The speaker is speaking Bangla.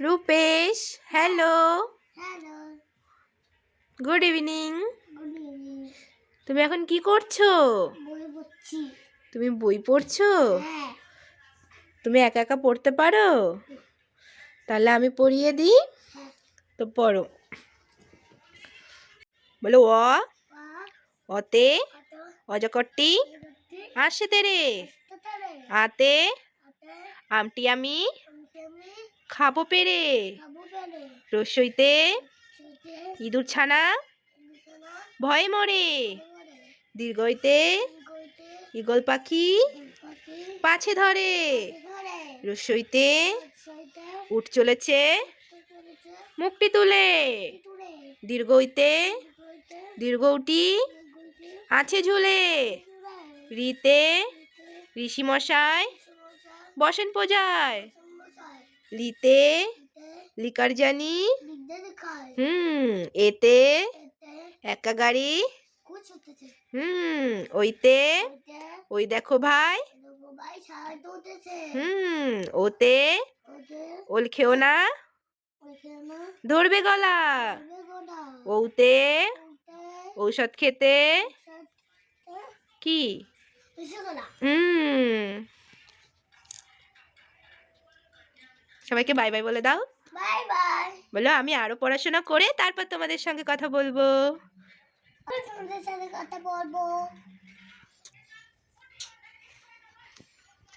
Rupesh hello hello good evening তুমি এখন কি করছ? তুমি বই পড়ছো? হ্যাঁ। তুমি একা একা পড়তে পারো? তাহলে আমি পড়িয়ে দিই। হ্যাঁ। তো পড়ো। বলো অ অতে অজকরটি আসে তেরে আতে আমটি আমি আমি খাব পেরে। রসইতে ইঁদুর ছানা ভয়ে মরে। দীর্ঘইতে ইগল পাখি পাছে ধরে। রসইতে উঠ চলেছে মুখটি তুলে। দীর্ঘইতে দীর্ঘটি আছে ঝুলে। রিতে ঋষি মশাই সমস্যা বসেন পূজায়। লিতে লিকার জানি হুম এতে একা গাড়ি হুম ওইতে ওই দেখো ভাই হুম ওতে ওল খেও না ধরবে গলা ওতে ঔষধ খেতে কি? হুম সবাইকে বাই বাই বলে দাও। Bye bye. বলো আমি আরও পড়াশোনা করে তারপর তোমাদের সঙ্গে কথা বলব। তোমাদের সাথে কথা বলব।